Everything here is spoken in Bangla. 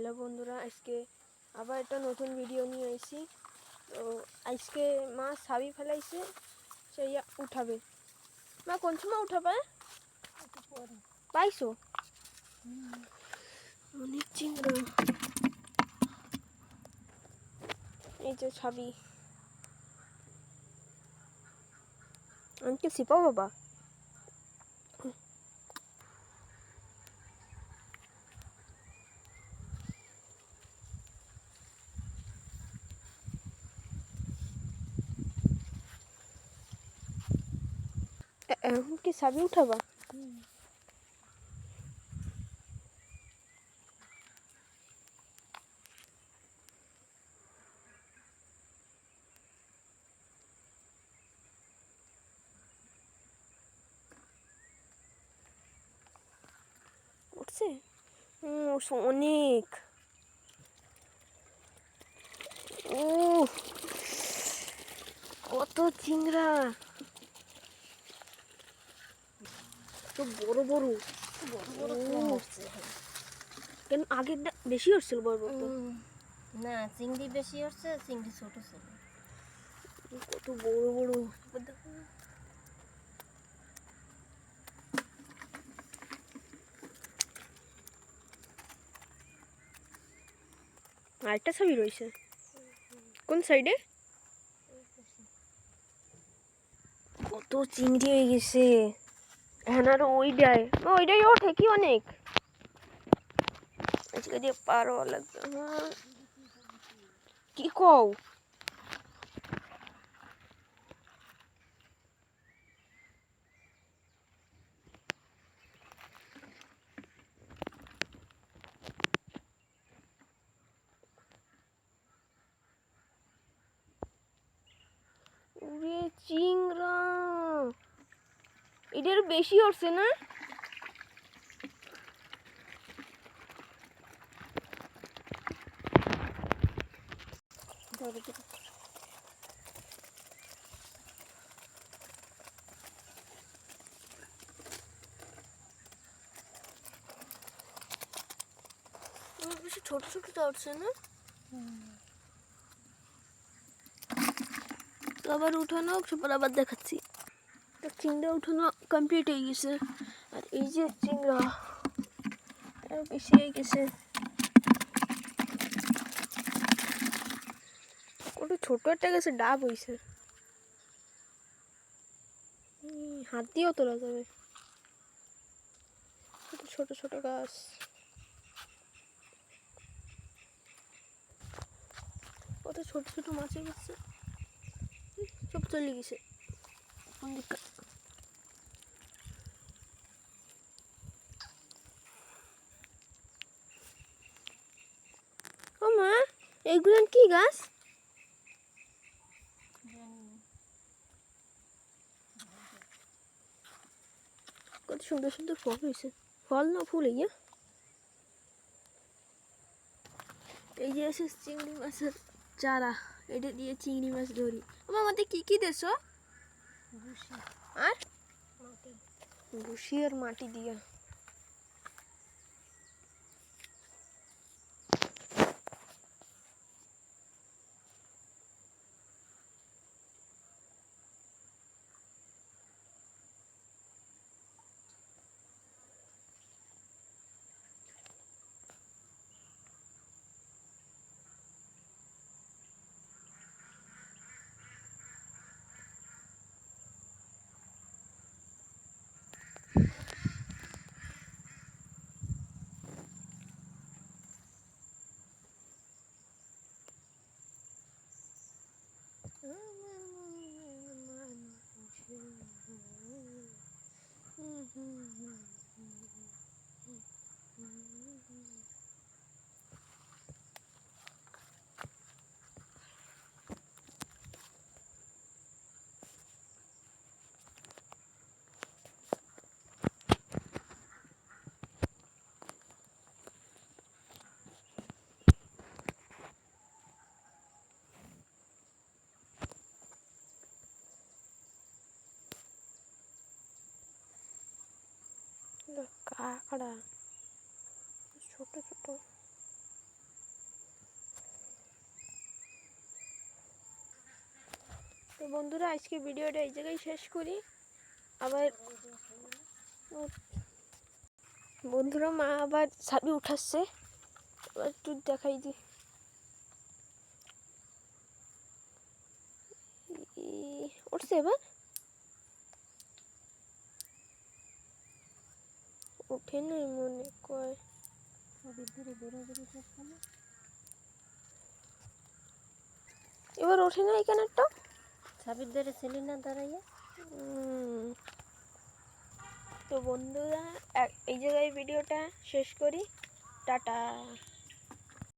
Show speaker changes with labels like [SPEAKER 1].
[SPEAKER 1] হ্যালো বন্ধুরা, আজকে আবার একটা নতুন ভিডিও নিয়ে এসেছি তো আজকে মা সাবি ফেলাইছে, সেই উঠাবে। মা, কোন সময় উঠাবে? পাইছো? অনেক চিংড়া। এই যে ছাবি আমি কি সিপা বাবা? এখন কি সাবি উঠাবা? উঠছে? অনেক। ও কত চিংড়া। বড় বড়। কেন বেশি হচ্ছিল বড় বড়
[SPEAKER 2] না চিংড়ি বেশি হচ্ছে চিংড়ি ছোট ছিল।
[SPEAKER 1] কত বড় বড়। আরেকটা ছবি রয়েছে। কোন সাইডে? কত চিংড়ি হয়ে গেছে। হ্যাঁ আর ওইটাই। ওইটাই ওঠে কি অনেক? আজকে দিয়ে পারো লাগবে হ্যাঁ। কি কও ওরে চিংড়া এটার বেশি হচ্ছে না? ছোট ছোট না? আবার উঠানো আবার দেখাচ্ছি। চিংড়া উঠানো কমপ্লিট হয়ে গেছে। আর এই যে চিংড়া বেশি হয়ে গেছে। কত ছোট একটা গেছে ডাব হয়েছে হাত দিয়েও তোলা যাবে। ছোট ছোট গাছ। কত ছোট ছোট মাছের গেছে। সব চলে গেছে। কোন দিকটা ও মা এইগুলো কি গাছ কত সুন্দর সুন্দর ফল হয়েছে ফল না ফুল এই এই যে এসে চিংড়ি মাছের চারা এটা দিয়ে চিংড়ি মাছ ধরি আমার মধ্যে কি কি দেছো আর? ভুসি আর মাটি দিয়া। Mm-hmm. এগুলো কাঁকড়া, ছোট ছোট। তো বন্ধুরা, আজকে ভিডিওটা এই জায়গায় শেষ করি। আবার বন্ধুরা, মা আবার ছাবি উঠাচ্ছে। আবার একটু দেখাই দি। উঠছে এবার? উঠে নাই মনে কয় এবার ওঠে না এখানে একটা?
[SPEAKER 2] ছাবির ধরে ছিলি না দাঁড়াইয়া?
[SPEAKER 1] তো বন্ধুরা এই জায়গায় ভিডিওটা শেষ করি। টাটা।